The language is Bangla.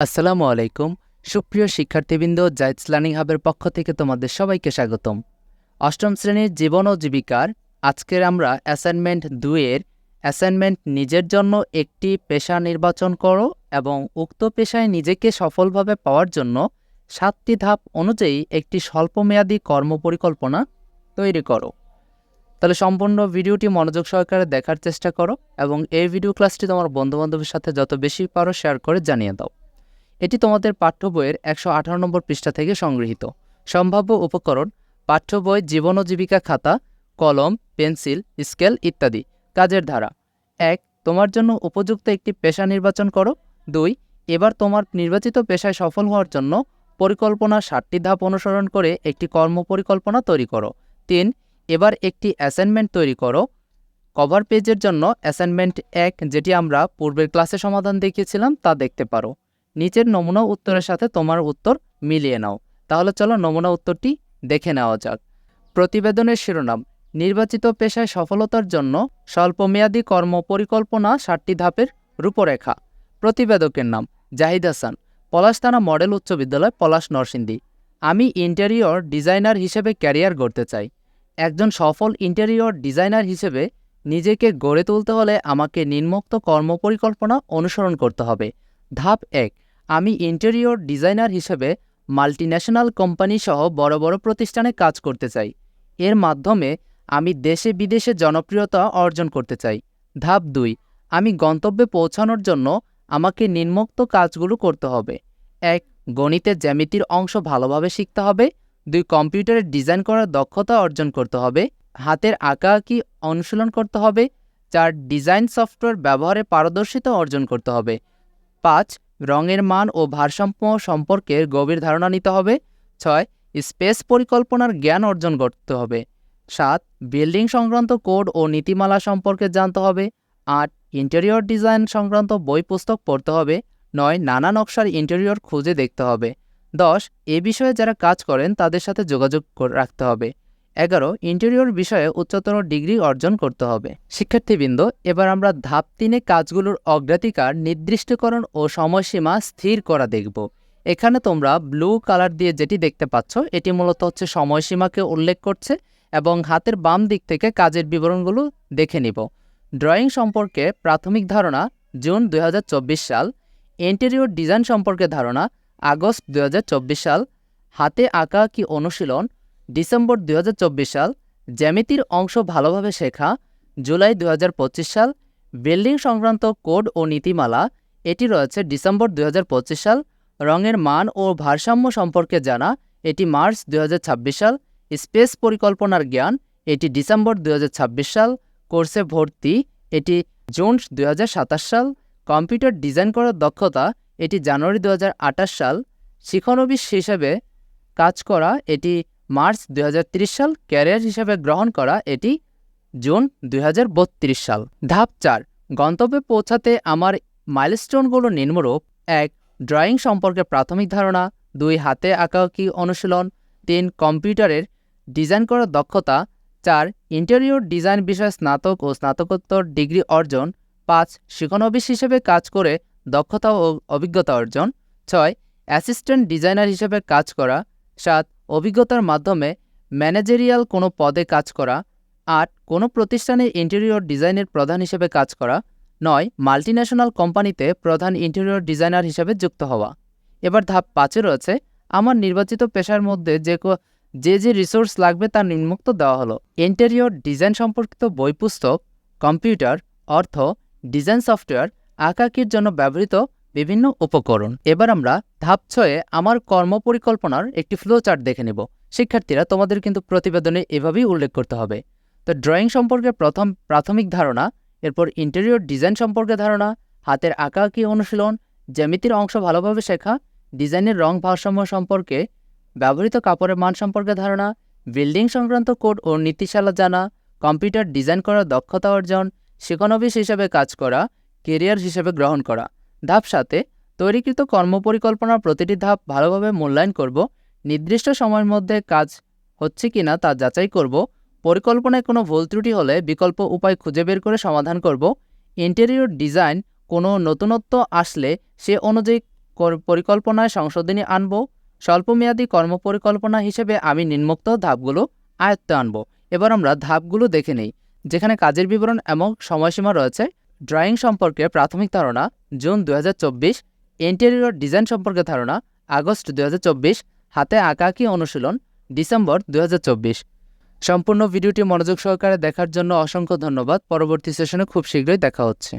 আসসালামু আলাইকুম। সুপ্রিয় শিক্ষার্থীবৃন্দ জাইটস লার্নিং হাবের পক্ষ থেকে তোমাদের সবাইকে স্বাগতম। অষ্টম শ্রেণির জীবন ও জীবিকার আজকের আমরা অ্যাসাইনমেন্ট দুয়ের অ্যাসাইনমেন্ট নিজের জন্য একটি পেশা নির্বাচন করো এবং উক্ত পেশায় নিজেকে সফলভাবে পাওয়ার জন্য সাতটি ধাপ অনুযায়ী একটি স্বল্পমেয়াদী কর্মপরিকল্পনা তৈরি করো। তাহলে সম্পূর্ণ ভিডিওটি মনোযোগ সহকারে দেখার চেষ্টা করো এবং এই ভিডিও ক্লাসটি তোমার বন্ধুবান্ধবের সাথে যত বেশি পারো শেয়ার করে জানিয়ে দাও। এটি তোমাদের পাঠ্য বইয়ের একশো আঠারো নম্বর পৃষ্ঠা থেকে সংগৃহীত। সম্ভাব্য উপকরণ, পাঠ্য বই, জীবন ও জীবিকা খাতা, কলম, পেন্সিল, স্কেল ইত্যাদি। কাজের ধারা, এক, তোমার জন্য উপযুক্ত একটি পেশা নির্বাচন করো। দুই, এবার তোমার নির্বাচিত পেশায় সফল হওয়ার জন্য পরিকল্পনা ষাটটি ধাপ অনুসরণ করে একটি কর্ম পরিকল্পনা তৈরি করো। তিন, এবার একটি অ্যাসাইনমেন্ট তৈরি করো। কভার পেজের জন্য অ্যাসাইনমেন্ট এক, যেটি আমরা পূর্বের ক্লাসে সমাধান দেখিয়েছিলাম, তা দেখতে পারো। নিচের নমুনা উত্তরের সাথে তোমার উত্তর মিলিয়ে নাও। তাহলে চলো নমুনা উত্তরটি দেখে নেওয়া যাক। প্রতিবেদনের শিরোনাম, নির্বাচিত পেশায় সফলতার জন্য স্বল্পমেয়াদী কর্ম পরিকল্পনা ষাটটি ধাপের রূপরেখা। প্রতিবেদকের নাম, জাহিদ হাসান, পলাশ থানা মডেল উচ্চ বিদ্যালয়, পলাশ নরসিংদী। আমি ইন্টেরিয়র ডিজাইনার হিসেবে ক্যারিয়ার গড়তে চাই। একজন সফল ইন্টেরিয়র ডিজাইনার হিসেবে নিজেকে গড়ে তুলতে হলে আমাকে নিম্নোক্ত কর্মপরিকল্পনা অনুসরণ করতে হবে। ধাপ এক, আমি ইন্টেরিয়র ডিজাইনার হিসেবে মাল্টিন্যাশনাল কোম্পানি সহ বড় বড় প্রতিষ্ঠানে কাজ করতে চাই। এর মাধ্যমে আমি দেশে বিদেশে জনপ্রিয়তা অর্জন করতে চাই। ধাপ দুই, আমি গন্তব্যে পৌঁছানোর জন্য আমাকে নিম্নোক্ত কাজগুলো করতে হবে। এক গণিতের জ্যামিতির অংশ ভালোভাবে শিখতে হবে। দুই, কম্পিউটারে ডিজাইন করার দক্ষতা অর্জন করতে হবে। হাতের আঁকা আঁকি অনুশীলন করতে হবে। চার, ডিজাইন সফটওয়্যার ব্যবহারে পারদর্শিতা অর্জন করতে হবে। পাঁচ, রঙের মান ও ভারসাম্য সম্পর্কে গভীর ধারণা নিতে হবে। ছয়, স্পেস পরিকল্পনার জ্ঞান অর্জন করতে হবে। সাত, বিল্ডিং সংক্রান্ত কোড ও নীতিমালা সম্পর্কে জানতে হবে। আট, ইন্টেরিয়র ডিজাইন সংক্রান্ত বই পুস্তক পড়তে হবে। নয়, নানা নকশার ইন্টেরিয়র খুঁজে দেখতে হবে। দশ, এ বিষয়ে যারা কাজ করেন তাদের সাথে যোগাযোগ রাখতে হবে। এগারো ইন্টেরিয়র বিষয়ে উচ্চতর ডিগ্রি অর্জন করতে হবে। শিক্ষার্থীবৃন্দ, এবার আমরা ধাপ তিনে কাজগুলোর অগ্রাধিকার, নির্দিষ্টকরণ ও সময়সীমা স্থির করা দেখব। এখানে তোমরা ব্লু কালার দিয়ে যেটি দেখতে পাচ্ছ, এটি মূলত হচ্ছে সময়সীমাকে উল্লেখ করছে এবং হাতের বাম দিক থেকে কাজের বিবরণগুলো দেখে নিব। ড্রয়িং সম্পর্কে প্রাথমিক ধারণা জুন দু হাজার চব্বিশ সাল। ইন্টেরিয়র ডিজাইন সম্পর্কে ধারণা আগস্ট দু হাজার চব্বিশ সাল। হাতে আঁকা কি অনুশীলন? ডিসেম্বর দুই হাজার চব্বিশ সাল, জ্যামিতির অংশ ভালোভাবে শেখা, জুলাই দু হাজার পঁচিশ সাল, বিল্ডিং সংক্রান্ত কোড ও নীতিমালা, এটি রয়েছে ডিসেম্বর দুই হাজার পঁচিশ সাল, রঙের মান ও ভারসাম্য সম্পর্কে জানা, এটি মার্চ দু হাজার ছাব্বিশ সাল, স্পেস পরিকল্পনার জ্ঞান, এটি ডিসেম্বর দু হাজার ছাব্বিশ সাল, কোর্সে ভর্তি, এটি জুন দুই সাল, কম্পিউটার ডিজাইন করার দক্ষতা, এটি জানুয়ারি দু হাজার আঠাশ সাল, শিক্ষানবিশ হিসেবে কাজ করা, এটি মার্চ দুই হাজার ত্রিশ সাল ক্যারিয়ার হিসেবে গ্রহণ করা এটি জুন দুই হাজার বত্রিশ সাল। ধাপ চার, গন্তব্যে পৌঁছাতে আমার মাইলস্টোনগুলো নিম্নরূপ। এক, ড্রয়িং সম্পর্কে প্রাথমিক ধারণা। দুই, হাতে আঁকাআঁকি অনুশীলন। তিন, কম্পিউটারের ডিজাইন করার দক্ষতা। চার, ইন্টেরিয়র ডিজাইন বিষয়ে স্নাতক ও স্নাতকোত্তর ডিগ্রি অর্জন। পাঁচ, শিক্ষানবিশ হিসেবে কাজ করে দক্ষতা ও অভিজ্ঞতা অর্জন। ছয়, অ্যাসিস্ট্যান্ট ডিজাইনার হিসেবে কাজ করা। সাত অভিজ্ঞতার মাধ্যমে ম্যানেজেরিয়াল কোনো পদে কাজ করা আট কোনো প্রতিষ্ঠানে ইন্টেরিয়র ডিজাইনের প্রধান হিসেবে কাজ করা নয়, মাল্টিন্যাশনাল কোম্পানিতে প্রধান ইন্টেরিয়র ডিজাইনার হিসেবে যুক্ত হওয়া। এবার ধাপ পাঁচে রয়েছে, আমার নির্বাচিত পেশার মধ্যে যে যে যে রিসোর্স লাগবে তার নিম্মুক্ত দেওয়া হলো। ইন্টেরিয়র ডিজাইন সম্পর্কিত বই পুস্তক কম্পিউটার, অর্থ, ডিজাইন সফটওয়্যার আঁকাকির জন্য ব্যবহৃত বিভিন্ন উপকরণ। এবার আমরা ধাপ ছয়ে আমার কর্মপরিকল্পনার একটি ফ্লো চার্ট দেখে নেব। শিক্ষার্থীরা তোমাদের কিন্তু প্রতিবেদনে এভাবেই উল্লেখ করতে হবে। তো ড্রয়িং সম্পর্কে প্রথম প্রাথমিক ধারণা, এরপর ইন্টেরিয়র ডিজাইন সম্পর্কে ধারণা, হাতের আঁকাআঁকি অনুশীলন, জ্যামিতির অংশ ভালোভাবে শেখা, ডিজাইনের রং ভারসাম্য সম্পর্কে ব্যবহৃত কাপড়ের মান সম্পর্কে ধারণা বিল্ডিং সংক্রান্ত কোড ও নীতিশালা জানা কম্পিউটার ডিজাইন করার দক্ষতা অর্জন, শিক্ষানবিশ হিসেবে কাজ করা কেরিয়ার হিসেবে গ্রহণ করা। ধাপ সাথে তৈরিকৃত কর্মপরিকল্পনার প্রতিটি ধাপ ভালোভাবে মূল্যায়ন করব। নির্দিষ্ট সময়ের মধ্যে কাজ হচ্ছে কিনা তা যাচাই করব। পরিকল্পনায় কোনো ভুল ত্রুটি হলে বিকল্প উপায় খুঁজে বের করে সমাধান করব। ইন্টেরিয়র ডিজাইন কোনো নতুনত্ব আসলে সে অনুযায়ী পরিকল্পনায় সংশোধনী আনব। স্বল্পমেয়াদী কর্মপরিকল্পনা হিসেবে আমি নিম্নোক্ত ধাপগুলো আয়ত্তে আনব। এবার আমরা ধাপগুলো দেখে নেই, যেখানে কাজের বিবরণ এবং সময়সীমা রয়েছে। ড্রয়িং সম্পর্কে প্রাথমিক ধারণা জুন দু হাজার চব্বিশ, ইন্টেরিয়র ডিজাইন সম্পর্কে ধারণা আগস্ট দু হাজার চব্বিশ, হাতে আঁকাআঁকি অনুশীলন ডিসেম্বর দু হাজার চব্বিশ। সম্পূর্ণ ভিডিওটি মনোযোগ সহকারে দেখার জন্য অসংখ্য ধন্যবাদ। পরবর্তী সেশনে খুব শীঘ্রই দেখা হচ্ছে।